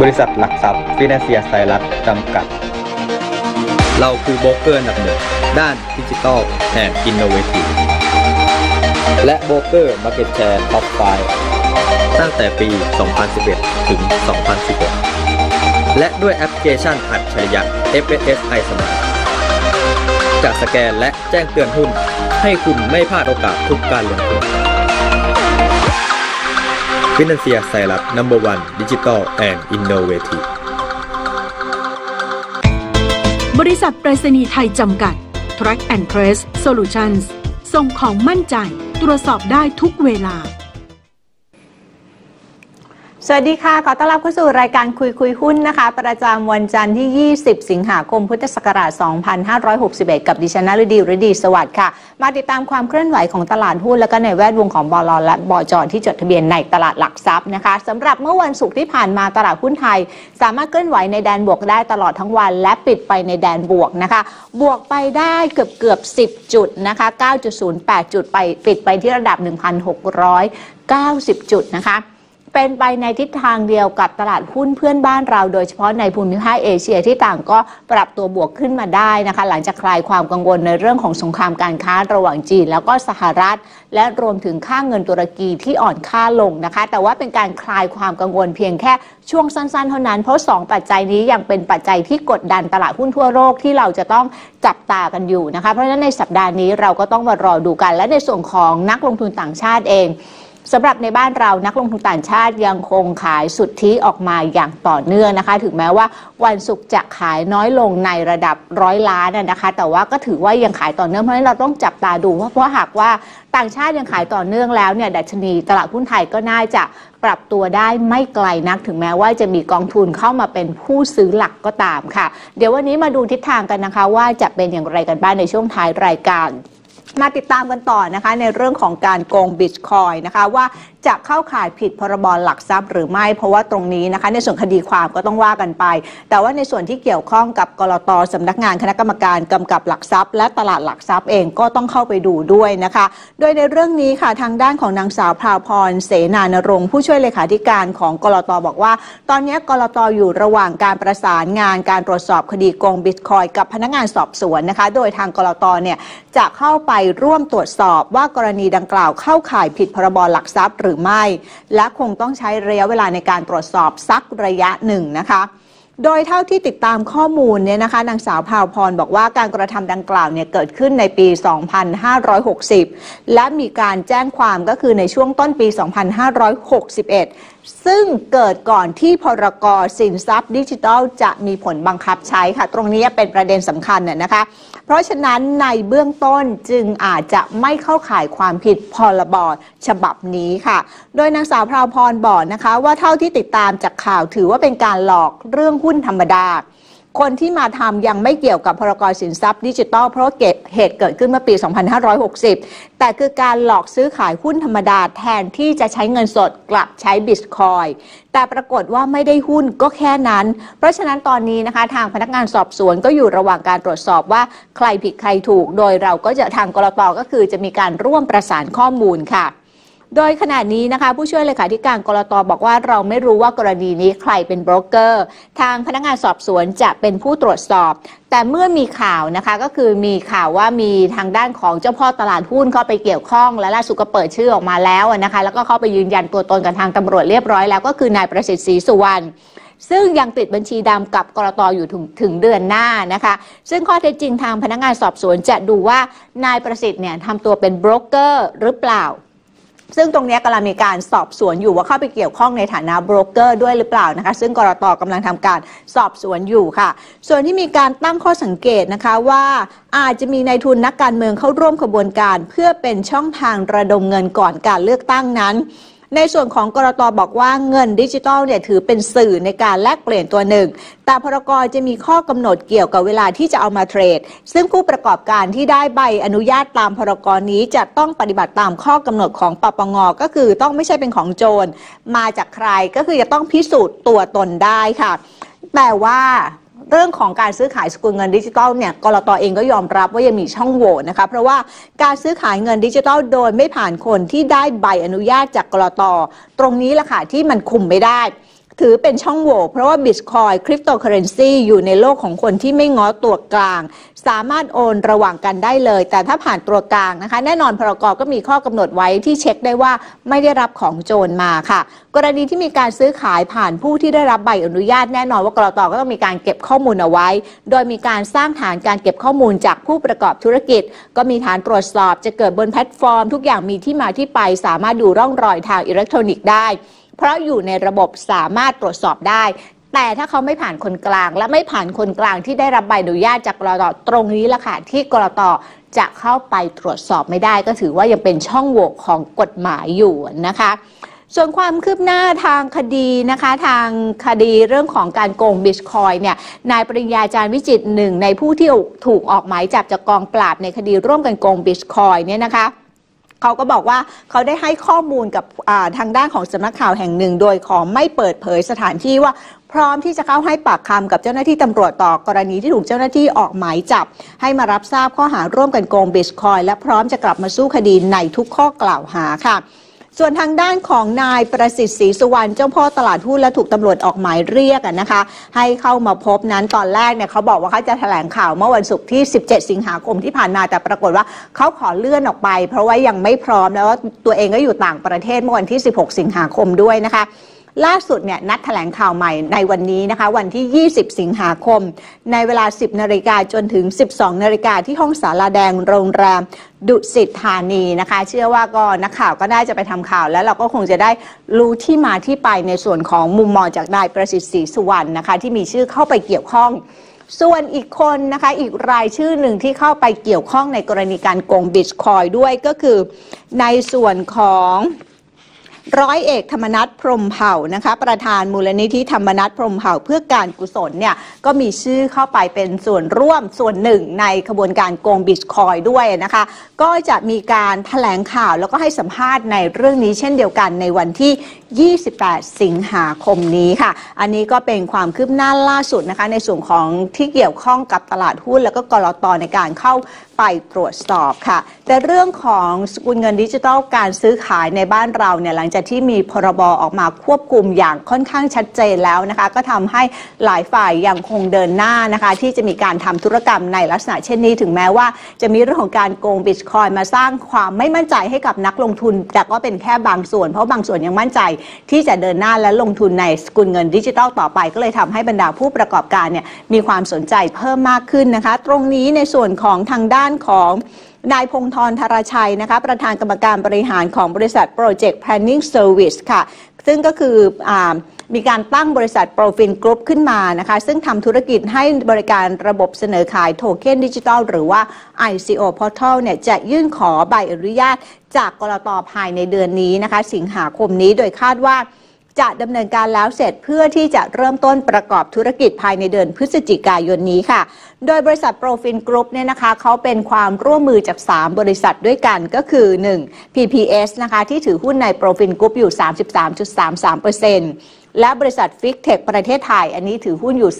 บริษัทหลักทรัพย์ฟินแลนเซียไซรัสจำกัด เราคือโบรกเกอร์อันดับหนึ่งด้านดิจิทัลแอนด์อินโนเวทีฟและโบรกเกอร์มาร์เก็ตแชร์ท็อปไฟตั้งแต่ปี 2011 ถึง 2016 และด้วยแอปพลิเคชันอัจฉริยะ FSS i Smart จะสแกนและแจ้งเตือนหุ้น ให้คุณไม่พลาดโอกาสทุกการลงทุน ฟินแลนเซียไซรัส number one digital and innovative บริษัทไปรษณีย์ไทยจำกัด Track and Trace Solutions ส่งของมั่นใจ ตรวจสอบได้ทุกเวลา สวัสดีค่ะ ขอต้อนรับเข้าสู่รายการคุยคุยหุ้นนะคะ ประจำวันจันทร์ที่ 20 สิงหาคม พุทธศักราช 2561 กับดิฉันนฤดีฤดีสวัสดิ์ค่ะ มาติดตามความเคลื่อนไหวของตลาดหุ้น และก็ในแวดวงของบอลและบอจอที่จดทะเบียนในตลาดหลักทรัพย์นะคะสำหรับเมื่อวันศุกร์ที่ผ่านมาตลาดหุ้นไทย สามารถเคลื่อนไหวในแดนบวกได้ตลอดทั้งวัน และปิดไปในแดนบวกนะคะ บวกไปได้เกือบเกือบ 10 จุดนะคะ 9.08 จุดไปปิดไปที่ระดับ 1,690 จุดนะคะ เป็นไปในทิศทางเดียวกับตลาดหุ้นเพื่อนบ้านเรา โดยเฉพาะในภูมิภาคเอเชียที่ต่างก็ปรับตัวบวกขึ้นมาได้นะคะ หลังจากคลายความกังวลในเรื่องของสงครามการค้าระหว่างจีน แล้วก็สหรัฐ และรวมถึงค่าเงินตุรกีที่อ่อนค่าลงนะคะ แต่ว่าเป็นการคลายความกังวลเพียงแค่ช่วงสั้นๆ เท่านั้น เพราะ 2 ปัจจัยนี้ยังเป็นปัจจัยที่กดดันตลาดหุ้นทั่วโลกที่เราจะต้องจับตากันอยู่นะคะ เพราะฉะนั้นในสัปดาห์นี้เราก็ต้องมารอดูกัน และในส่วนของนักลงทุนต่างชาติเอง สำหรับในบ้านเรานักลงทุนต่างชาติยังคงขายสุทธิออกมาอย่างต่อเนื่องนะคะ ถึงแม้ว่าวันศุกร์จะขายน้อยลงในระดับร้อยล้านนะคะ แต่ว่าก็ถือว่ายังขายต่อเนื่องเพราะฉะนั้นเราต้องจับตาดูเพราะเพราะหากว่าต่างชาติยังขายต่อเนื่องแล้วเนี่ยดัชนีตลาดหุ้นไทยก็น่าจะปรับตัวได้ไม่ไกลนักถึงแม้ว่าจะมีกองทุนเข้ามาเป็นผู้ซื้อหลักก็ตามค่ะ เดี๋ยววันนี้มาดูทิศทางกันนะคะ ว่าจะเป็นอย่างไรกันบ้างในช่วงท้ายรายการ มาติดตามกันต่อนะคะในเรื่องของการโกงบิตคอยนะคะว่า จะเข้าข่ายผิดพรบหลักทรัพย์หรือไม่ เพราะว่าตรงนี้นะคะ ในส่วนคดีความก็ต้องว่ากันไป แต่ว่าในส่วนที่เกี่ยวข้องกับกรตสำนักงานคณะกรรมการกำกับหลักทรัพย์ และตลาดหลักทรัพย์เองก็ต้องเข้าไปดูด้วยนะคะ โดยในเรื่องนี้ค่ะทางด้านของนางสาวพราวพรเสนานรงค์ผู้ช่วยเลขาธิการของกรตบอกว่า ตอนนี้กรตอยู่ระหว่างการประสานงานการตรวจสอบคดีโกงบิตคอยกับพนักงานสอบสวนนะคะ โดยทางกรตเนี่ยจะเข้าไปร่วมตรวจสอบว่ากรณีดังกล่าวเข้าข่ายผิดพรบหลักทรัพย์หรือไม่ และคงต้องใช้ระยะเวลาในการตรวจสอบสักระยะหนึ่งนะคะโดยเท่าที่ติดตามข้อมูลเนี่ยนะคะนางสาวพาวพรบอกว่าการกระทำดังกล่าวเนี่ยเกิดขึ้นในปี 2560 และมีการแจ้งความก็คือในช่วงต้นปี 2561 ซึ่งเกิดก่อนที่พรกสินทรัพย์ดิจิทัลจะมีผลบังคับใช้ค่ะ ตรงนี้เป็นประเด็นสำคัญน่ยนะคะ เพราะฉะนั้นในเบื้องต้นจึงอาจจะไม่เข้าข่ายความผิดพรบฉบับนี้ค่ะ โดยนางสาวพราวพรบอกนะคะ ว่าเท่าที่ติดตามจากข่าวถือว่าเป็นการหลอกเรื่องหุ้นธรรมดา คนที่มาทำยังไม่เกี่ยวกับพรกสินทรัพย์ดิจิทัลเพราะเกิดเหตุเกิดขึ้นเมื่อปี 2560 แต่คือการหลอกซื้อขายหุ้นธรรมดาแทนที่จะใช้เงินสดกลับใช้บิตคอยแต่ปรากฏว่าไม่ได้หุ้นก็แค่นั้น เพราะฉะนั้นตอนนี้นะคะทางพนักงานสอบสวนก็อยู่ระหว่างการตรวจสอบว่าใครผิดใครถูก โดยเราก็จะทางกรตก็คือจะมีการร่วมประสานข้อมูลค่ะ โดยขณะนี้นะคะผู้ช่วยเลขาธิการกรตบอกว่าเราไม่รู้ว่ากรณีนี้ใครเป็นโบรกเกอร์ ทางพนักงานสอบสวนจะเป็นผู้ตรวจสอบ แต่เมื่อมีข่าวนะคะก็คือมีข่าวว่ามีทางด้านของเจ้าพ่อตลาดหุ้นเข้าไปเกี่ยวข้อง และล่าสุดก็เปิดชื่อออกมาแล้วนะคะแล้วก็เข้าไปยืนยันตัวตนกับทางตำรวจเรียบร้อยแล้วก็คือนายประสิทธิ์ศรีสุวรรณซึ่งยังติดบัญชีดำกับกรตอยู่ถึงถึงเดือนหน้านะคะ ซึ่งข้อเท็จจริงทางพนักงานสอบสวนจะดูว่านายประสิทธิ์เนี่ยทำตัวเป็นโบรกเกอร์หรือเปล่า ซึ่งตรงนี้กำลังมีการสอบสวนอยู่ว่าเข้าไปเกี่ยวข้องในฐานะโบรกเกอร์ด้วยหรือเปล่านะคะ ซึ่งกรตกำลังทำการสอบสวนอยู่ค่ะ ส่วนที่มีการตั้งข้อสังเกตนะคะว่าอาจจะมีนายทุนนักการเมืองเข้าร่วมขบวนการ เพื่อเป็นช่องทางระดมเงินก่อนการเลือกตั้งนั้น ในส่วนของกรตบอกว่าเงินดิจิทัลเนี่ยถือเป็นสื่อในการแลกเปลี่ยนตัวหนึ่ง แต่พรกรจะมีข้อกำหนดเกี่ยวกับเวลาที่จะเอามาเทรด ซึ่งผู้ประกอบการที่ได้ใบอนุญาตตามพรกรนี้จะต้องปฏิบัติตามข้อกำหนดของปปงก็คือต้องไม่ใช่เป็นของโจร มาจากใครก็คือจะต้องพิสูจน์ตัวตนได้ค่ะ แต่ว่า เรื่องของการซื้อขายสกุลเงินดิจิทัลเนี่ยกรตเองก็ยอมรับว่ายังมีช่องโหว่นะคะ เพราะว่าการซื้อขายเงินดิจิทัลโดยไม่ผ่านคนที่ได้ใบอนุญาตจากกรตตรงนี้แหละค่ะที่มันคุมไม่ได้ ถือเป็นช่องโหว่เพราะว่าบิตคอยคริปโตเคอเรนซีอยู่ในโลกของคนที่ไม่ง้อตัวกลาง สามารถโอนระหว่างกันได้เลย แต่ถ้าผ่านตัวกลางนะคะ แน่นอนพรกก็มีข้อกำหนดไว้ที่เช็คได้ว่าไม่ได้รับของโจรมาค่ะ กรณีที่มีการซื้อขายผ่านผู้ที่ได้รับใบอนุญาตแน่นอนว่ากรตก็ต้องมีการเก็บข้อมูลเอาไว้ โดยมีการสร้างฐานการเก็บข้อมูลจากผู้ประกอบธุรกิจ ก็มีฐานตรวจสอบจะเกิดบนแพลตฟอร์ม ทุกอย่างมีที่มาที่ไปสามารถดูร่องรอยทางอิเล็กทรอนิกส์ได้ เพราะอยู่ในระบบสามารถตรวจสอบได้ แต่ถ้าเขาไม่ผ่านคนกลาง และไม่ผ่านคนกลางที่ได้รับใบอนุญาตจากกรตตรงนี้ละค่ะที่กรตจะเข้าไปตรวจสอบไม่ได้ ก็ถือว่ายังเป็นช่องโหว่ของกฎหมายอยู่นะคะส่วนความคืบหน้าทางคดีนะคะทางคดีเรื่องของการโกงบิตคอยเนี่ยนายปริญญาจารย์วิจิตหนึ่งในผู้ที่ถูกออกหมายจับจากกองปราบในคดีร่วมกันโกงบิตคอยเนี่ยนะคะ เขาก็บอกว่าเขาได้ให้ข้อมูลกับทางด้านของสำนักข่าวแห่งหนึ่ง โดยขอไม่เปิดเผยสถานที่ว่าพร้อมที่จะเข้าให้ปากคำกับเจ้าหน้าที่ตำรวจต่อกรณีที่ถูกเจ้าหน้าที่ออกหมายจับ ให้มารับทราบข้อหาร่วมกันโกงบิตคอยและพร้อมจะกลับมาสู้คดีในทุกข้อกล่าวหาค่ะ ส่วนทางด้านของนายประสิทธิ์ศรีสุวรรณเจ้าพ่อตลาดหุ้นและถูกตำรวจออกหมายเรียกนะคะ ให้เข้ามาพบนั้นตอนแรกเนี่ยเขาบอกว่าเขาจะแถลงข่าวเมื่อวันศุกร์ที่ 17 สิงหาคมที่ผ่านมาแต่ปรากฏว่าเขาขอเลื่อนออกไป เพราะว่ายังไม่พร้อมแล้วตัวเองก็อยู่ต่างประเทศเมื่อวันที่ 16 สิงหาคมด้วยนะคะ ล่าสุดเนี่ยนัดแถลงข่าวใหม่ในวันนี้นะคะ วันที่ 20 สิงหาคม ในเวลา 10นาฬิกาจนถึง 12นาฬิกาที่ห้องสาราแดงโรงแรมดุสิตธานีนะคะ เชื่อว่าก็นักข่าวก็น่าจะไปทำข่าว แล้วเราก็คงจะได้รู้ที่มาที่ไปในส่วนของมุมมองจากนายประสิทธิ์ศรีสุวรรณนะคะ ที่มีชื่อเข้าไปเกี่ยวข้องส่วนอีกคนนะคะอีกรายชื่อหนึ่งที่เข้าไปเกี่ยวข้องในกรณีการโกงบิตคอยด้วยก็คือในส่วนของ ร้อยเอกธรรมนัฐพรหมเผ่านะคะ ประธานมูลนิธิธรรมนัฐพรหมเผ่าเพื่อการกุศลเนี่ยก็มีชื่อเข้าไปเป็นส่วนร่วมส่วนหนึ่งในขบวนการโกงบิตคอยด้วยนะคะ ก็จะมีการถแถลงข่าวแล้วก็ให้สัมภาษณ์ในเรื่องนี้เช่นเดียวกันในวันที่28 สิงหาคมนี้ค่ะ อันนี้ก็เป็นความคืบหน้าล่าสุดนะคะในส่วนของที่เกี่ยวข้องกับตลาดหุ้น แล้วก็กรอตในการเข้าไปตรวจสอบค่ะ แต่เรื่องของสกุลเงินดิจิทัลการซื้อขายในบ้านเราเนี่ยหลังจากที่มีพรบออกมาควบคุมอย่างค่อนข้างชัดเจนแล้วนะคะ ก็ทำให้หลายฝ่ายยังคงเดินหน้านะคะ ที่จะมีการทำธุรกรรมในลักษณะเช่นนี้ถึงแม้ว่า จะมีเรื่องของการโกงบิตคอยมาสร้างความไม่มั่นใจให้กับนักลงทุน แต่ก็เป็นแค่บางส่วน เพราะบางส่วนยังมั่นใจที่จะเดินหน้าและลงทุนในสกุลเงินดิจิทัลต่อไป ก็เลยทำให้บรรดาผู้ประกอบการเนี่ยมีความสนใจเพิ่มมากขึ้นนะคะ ตรงนี้ในส่วนของทางด้านของนายพงธรธารชัยนะคะประธานกรรมการบริหารของบริษัท Project Planning Service ค่ะ ซึ่งก็คืออ มีการตั้งบริษัท Profin Group ขึ้นมานะคะซึ่งทำธุรกิจให้บริการระบบเสนอขายโทเค็นดิจิทัลหรือว่า ICO Portal เนี่ยจะยื่นขอใบอนุญาต จากกรตภายในเดือนนี้นะคะสิงหาคมนี้โดยคาดว่าจะดำเนินการแล้วเสร็จเพื่อที่จะเริ่มต้นประกอบธุรกิจภายในเดือนพฤศจิกายนนี้ค่ะ โดยบริษัทโปรฟินกรุ๊ปเนี่ยนะคะเขาเป็นความร่วมมือจาก 3 บริษัทด้วยกันก็คือ 1. PPS นะคะที่ถือหุ้นในโปรฟินกรุ๊ปอยู่ 33.33% และบริษัทฟิกเทคประเทศไทย อันนี้ถือหุ้นอยู่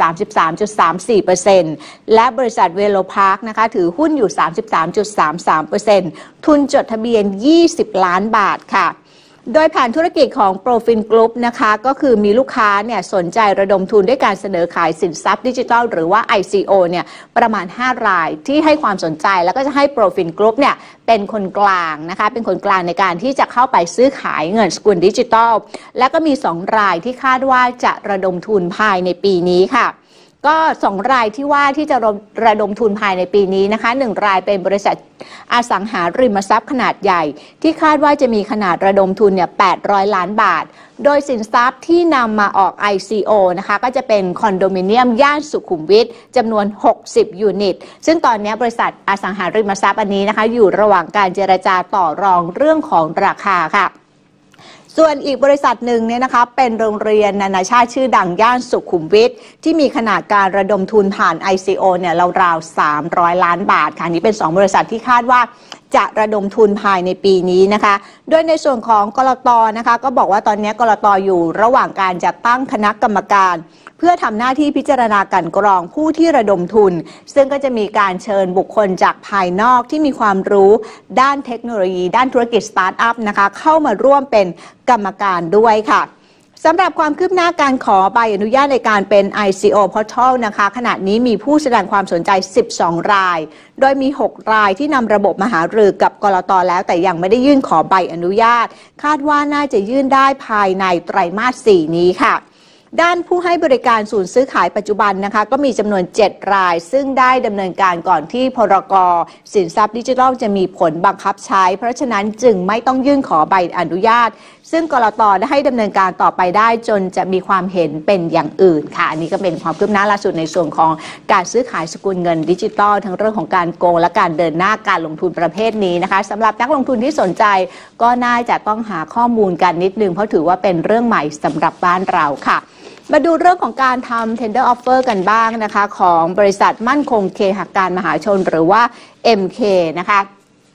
33.34%และบริษัทเวโลพาร์คนะคะถือหุ้นอยู่ 33.33%ทุนจดทะเบียน 20 ล้านบาทค่ะ โดยผ่านธุรกิจของ Profin Group นะคะ ก็คือมีลูกค้าเนี่ยสนใจระดมทุนด้วยการเสนอขายสินทรัพย์ดิจิทัล หรือว่า ICO เนี่ยประมาณ 5 รายที่ให้ความสนใจแล้วก็จะให้ Profin Group เนี่ยเป็นคนกลางนะคะ เป็นคนกลางในการที่จะเข้าไปซื้อขายเงินสกุลดิจิทัล และก็มี 2 รายที่คาดว่าจะระดมทุนภายในปีนี้ค่ะ ก็สองรายที่ว่าที่จะระดมทุนภายในปีนี้นะคะหนึ่งรายเป็นบริษัทอสังหาริมทรัพย์ขนาดใหญ่ ที่คาดว่าจะมีขนาดระดมทุนเนี่ย 800 ล้านบาท โดยสินทรัพย์ที่นำมาออก ICO นะคะ ก็จะเป็นคอนโดมิเนียมย่านสุขุมวิทจำนวน 60 ยูนิต ซึ่งตอนนี้บริษัทอสังหาริมทรัพย์อันนี้นะคะ อยู่ระหว่างการเจรจาต่อรองเรื่องของราคาค่ะ ส่วนอีกบริษัทหนึ่งเนี่ยนะคะเป็นโรงเรียนนานาชาติชื่อดังย่านสุขุมวิทที่มีขนาดการระดมทุนผ่าน ICO เนี่ยราวๆ300 ล้านบาทค่ะนี้เป็น 2 บริษัทที่คาดว่าจะระดมทุนภายในปีนี้นะคะ โดยในส่วนของกรตนะคะ ก็บอกว่าตอนนี้กรตอยู่ระหว่างการจัดตั้งคณะกรรมการ เพื่อทำหน้าที่พิจารณาการกรองผู้ที่ระดมทุน ซึ่งก็จะมีการเชิญบุคคลจากภายนอกที่มีความรู้ด้านเทคโนโลยี ด้านธุรกิจสตาร์ทอัพนะคะ เข้ามาร่วมเป็นกรรมการด้วยค่ะ สำหรับความคืบหน้าการขอใบอนุญาตในการเป็น ICO Portal นะคะ ขณะนี้มีผู้แสดงความสนใจ 12 ราย โดยมี 6 รายที่นำระบบมหารือกับกรตแล้ว แต่ยังไม่ได้ยื่นขอใบอนุญาต คาดว่าน่าจะยื่นได้ภายในไตรมาส 4 นี้ค่ะ ด้านผู้ให้บริการศูนย์ซื้อขายปัจจุบันนะคะ ก็มีจำนวน 7 ราย ซึ่งได้ดำเนินการก่อนที่พรกสินทรัพย์ดิจิทัลจะมีผลบังคับใช้ เพราะฉะนั้นจึงไม่ต้องยื่นขอใบอนุญาต ซึ่งกรตได้ให้ดำเนินการต่อไปได้จนจะมีความเห็นเป็นอย่างอื่นค่ะ อันนี้ก็เป็นความคืบหน้าล่าสุดในส่วนของการซื้อขายสกุลเงินดิจิทัลทั้งเรื่องของการโกงและการเดินหน้าการลงทุนประเภทนี้นะคะสำหรับนักลงทุนที่สนใจ ก็น่าจะต้องหาข้อมูลกันนิดนึงเพราะถือว่าเป็นเรื่องใหม่สำหรับบ้านเราค่ะ มาดูเรื่องของการทำ tender offer กันบ้างนะคะ ของบริษัทมั่นคงเคหกการมหาชนหรือว่า MK นะคะ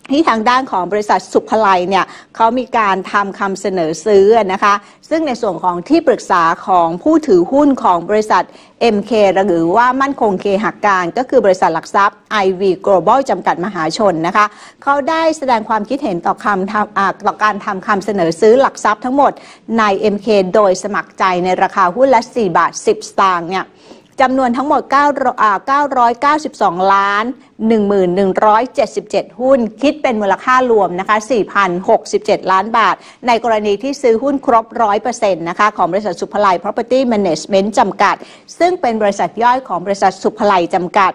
ที่ทางด้านของบริษัทสุภไลเนี่ยเขามีการทำคำเสนอซื้อนะคะ ซึ่งในส่วนของที่ปรึกษาของผู้ถือหุ้นของบริษัท MK หรือว่ามั่นคงเคหักการ ก็คือบริษัทหลักทรัพย์ IV Global จำกัดมหาชนนะคะเขาได้แสดงความคิดเห็นต่อคำทำต่อการทำคำเสนอซื้อหลักทรัพย์ทั้งหมดใน MK โดยสมัครใจในราคาหุ้นละ 4 บาท 10 สตางค์เนี่ย จำนวนทั้งหมด 992 ล้าน 1177 หุ้น คิดเป็นมูลค่ารวมนะคะ 4,067 ล้านบาท ในกรณีที่ซื้อหุ้นครบ 100%นะคะของบริษัทสุภไล Property Management จำกัด ซึ่งเป็นบริษัทย่อยของบริษัทสุภไลจำกัด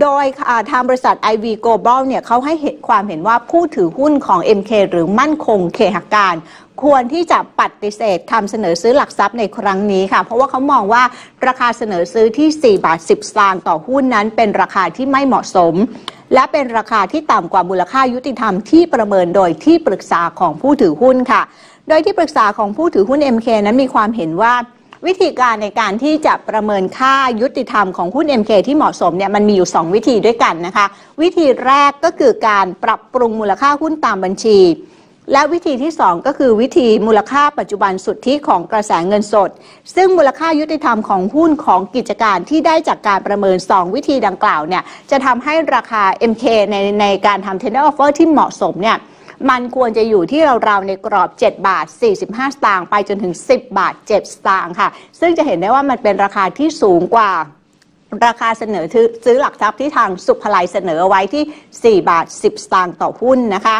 โดยทางบริษัท IV Global เนี่ยเขาให้ความเห็นว่าผู้ถือหุ้นของ MK หรือมั่นคงเคหการ ควรที่จะปฏิเสธคำเสนอซื้อหลักทรัพย์ในครั้งนี้ค่ะ เพราะว่าเขามองว่าราคาเสนอซื้อที่ 4 บาท 10 สตางค์ต่อหุ้นนั้น เป็นราคาที่ไม่เหมาะสม และเป็นราคาที่ต่ำกว่ามูลค่ายุติธรรมที่ประเมินโดยที่ปรึกษาของผู้ถือหุ้นค่ะ โดยที่ปรึกษาของผู้ถือหุ้น MK นั้นมีความเห็นว่าวิธีการในการที่จะประเมินค่ายุติธรรมของหุ้น MK ที่เหมาะสมเนี่ยมันมีอยู่ 2 วิธีด้วยกันนะคะ วิธีแรกก็คือการปรับปรุงมูลค่าหุ้นตามบัญชี และวิธีที่ 2 ก็คือวิธีมูลค่าปัจจุบันสุทธิของกระแสเงินสด ซึ่งมูลค่ายุติธรรมของหุ้นของกิจการที่ได้จากการประเมิน 2 วิธีดังกล่าวเนี่ยจะทำให้ราคา MK ในในการทำ tender offer ที่เหมาะสมเนี่ยมันควรจะอยู่ที่ราวๆในกรอบ 7 บาท 45 สตางค์ไปจนถึง 10 บาท 7 สตางค์ค่ะ ซึ่งจะเห็นได้ว่ามันเป็นราคาที่สูงกว่าราคาเสนอซื้อหลักทรัพย์ที่ทางสุภไลเสนอไว้ที่ 4 บาท 10 สตางค์ต่อหุ้นนะคะ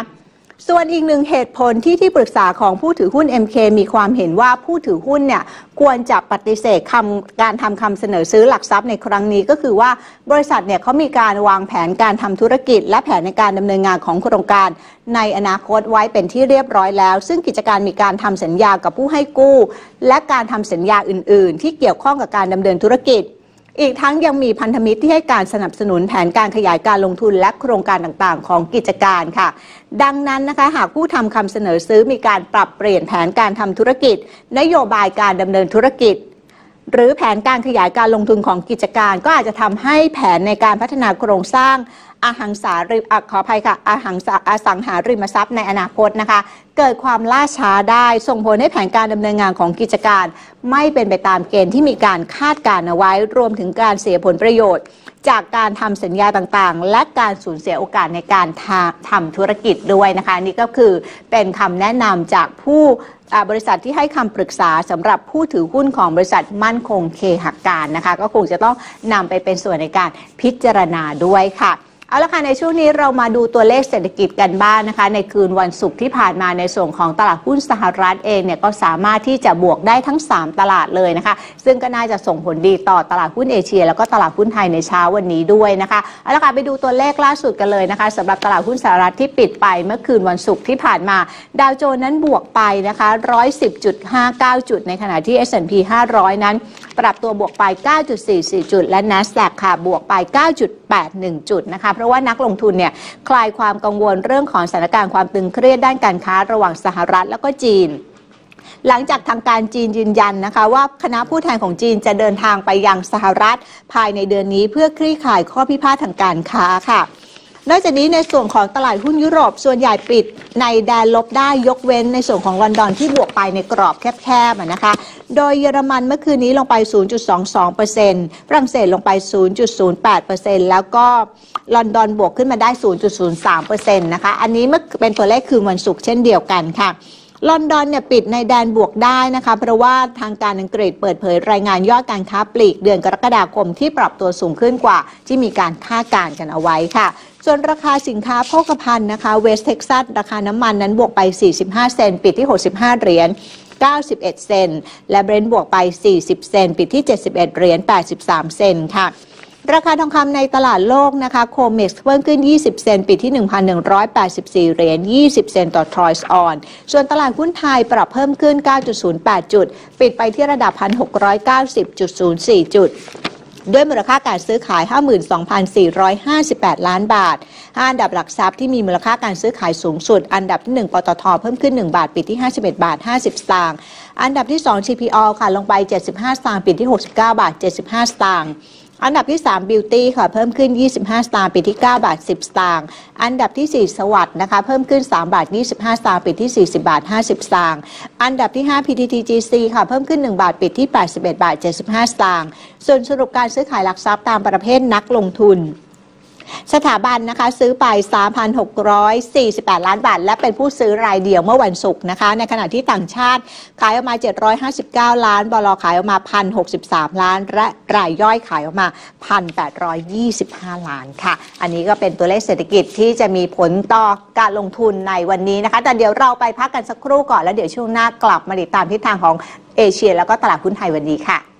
ส่วนอีกหนึ่งเหตุผลที่ที่ปรึกษาของผู้ถือหุ้น MK มีความเห็นว่าผู้ถือหุ้นเนี่ยควรจะปฏิเสธคำการทำคำเสนอซื้อหลักทรัพย์ในครั้งนี้ก็คือว่าบริษัทเนี่ยเขามีการวางแผนการทำธุรกิจ และแผนในการดำเนินงานของโครงการ ในอนาคตไว้เป็นที่เรียบร้อยแล้ว ซึ่งกิจการมีการทำสัญญากับผู้ให้กู้ และการทำสัญญาอื่น ๆ ที่เกี่ยวข้องกับการดำเนินธุรกิจ อีกทั้งยังมีพันธมิตรที่ให้การสนับสนุนแผนการขยายการลงทุนและโครงการต่างๆ ของกิจการค่ะ ดังนั้นนะคะหากผู้ทำคำเสนอซื้อมีการปรับเปลี่ยนแผนการทำธุรกิจ นโยบายการดำเนินธุรกิจ หรือแผนการขยายการลงทุนของกิจการ ก็อาจจะทำให้แผนในการพัฒนาโครงสร้างอาหังสาริอขออภัยค่ะอาหังสาอสังหาริมทรัพย์ในอนาคตนะคะ เกิดความล่าช้าได้ ส่งผลให้แผนการดำเนินงานของกิจการ ไม่เป็นไปตามเกณฑ์ที่มีการคาดการเอาไว้ รวมถึงการเสียผลประโยชน์ จากการทำสัญญาต่างๆ และการสูญเสียโอกาสในการทำธุรกิจด้วยนะคะ นี่ก็คือเป็นคำแนะนำจากผู้ บริษัทที่ให้คำปรึกษาสำหรับผู้ถือหุ้นของบริษัทมั่นคงเคหักการนะคะ ก็คงจะต้องนำไปเป็นส่วนในการพิจารณาด้วยค่ะ เอาละค่ะในช่วงนี้เรามาดูตัวเลขเศรษฐกิจกันบ้างนนะคะ ในคืนวันศุกร์ที่ผ่านมาในส่วนของตลาดหุ้นสหรัฐเองเนี่ยก็สามารถที่จะบวกได้ทั้ง 3 ตลาดเลยนะคะ ซึ่งก็น่าจะส่งผลดีต่อตลาดหุ้นเอเชีย แล้วก็ตลาดหุ้นไทยในเช้าวันนี้ด้วยนะคะเอาละค่ะไปดูตัวเลขล่าสุดกันเลยนะคะสำหรับตลาดหุ้นสหรัฐที่ปิดไปเมื่อคืนวันศุกร์ที่ผ่านมา ดาวโจนส์นั้นบวกไปนะคะ 110.59 จุด ในขณะที่ S&P 500 นั้น ปรับตัวบวกไป 9.44 จุด และ NASDAQ ค่ะบวกไป 9.81 จุดนะคะ เพราะว่านักลงทุนเนี่ยคลายความกังวลเรื่องของสถานการณ์ความตึงเครียดด้านการค้าระหว่างสหรัฐแล้วก็จีนหลังจากทางการจีนยืนยันนะคะว่าคณะผู้แทนของจีนจะเดินทางไปยังสหรัฐ ภายในเดือนนี้เพื่อคลี่คลายข้อพิพาททางการค้าค่ะ นอกจากนี้ในส่วนของตลาดหุ้นยุโรปส่วนใหญ่ปิดในแดนลบได้ยกเว้นในส่วนของลอนดอนที่บวกไปในกรอบแคบๆนะคะ โดยเยอรมันเมื่อคืนนี้ลงไป 0.22%ฝรั่งเศสลงไป 0.08%แล้วก็ลอนดอนบวกขึ้นมาได้ 0.03%นะคะ อันนี้เมื่อเป็นตัวเลขคืนวันศุกร์เช่นเดียวกันค่ะ ลอนดอนเนี่ยปิดในแดนบวกได้นะคะ เพราะว่าทางการอังกฤษเปิดเผยรายงานยอดการค้าปลีก เดือนกรกฎาคมที่ปรับตัวสูงขึ้นกว่า ที่มีการคาดการณ์กันเอาไว้ค่ะส่วนราคาสินค้าโภคภัณฑ์นะคะเวสเท็กซัสราคาน้ำมันนั้นบวกไป 45 เซนต์ปิดที่ 65 เหรียญ91 เซนต์และเบรนท์บวกไป 40 เซนต์ปิดที่ 71 เหรียญ83 เซนต์ค่ะ ราคาทองคำในตลาดโลกนะคะโคเม็กซ์เพิ่มขึ้น 20 เซนปิดที่ 1,184 เหรียญ 20 เซนต์ต่อทรอยส์ออน ส่วนตลาดหุ้นไทยปรับเพิ่มขึ้น 9.08 จุด ปิดไปที่ระดับ 1,690.04 จุดด้วยมูลค่าการซื้อขาย 52,458 ล้านบาท 5 อันดับหลักทรัพย์ที่มีมูลค่าการซื้อขายสูงสุด อันดับที่ 1 ปตท เพิ่มขึ้น 1 บาท ปิดที่ 51 บาท 50 สตางค์ อันดับที่ 2 CPO ค่ะ ลงไป 75 สตางค์ ปิดที่ 69 บาท 75 สตางค์ อันดับที่ 3 Beauty ค่ะเพิ่มขึ้น 25 สตางค์ปิดที่ 9 บาท 10 สตางค์อันดับที่ 4 สวัสด์นะคะเพิ่มขึ้น 3 บาท 25 สตางค์ปิดที่ 40 บาท 50 สตางค์อันดับที่ 5 PTTGC ค่ะเพิ่มขึ้น 1 บาทปิดที่ 81 บาท 75 สตางค์ส่วนสรุปการซื้อขายหลักทรัพย์ตามประเภทนักลงทุน สถาบันนะคะซื้อไป 3,648 ล้านบาท และเป็นผู้ซื้อรายเดียวเมื่อวันศุกร์นะคะ ในขณะที่ต่างชาติขายออกมา 759 ล้าน บลขายออกมา 1,063 ล้าน และรายย่อยขายออกมา 1,825 ล้านค่ะ อันนี้ก็เป็นตัวเลขเศรษฐกิจที่จะมีผลต่อการลงทุนในวันนี้นะคะ แต่เดี๋ยวเราไปพักกันสักครู่ก่อนแล้วเดี๋ยวช่วงหน้ากลับมาติดตามทิศทางของเอเชีย แล้วก็ตลาดหุ้นไทยวันนี้ค่ะ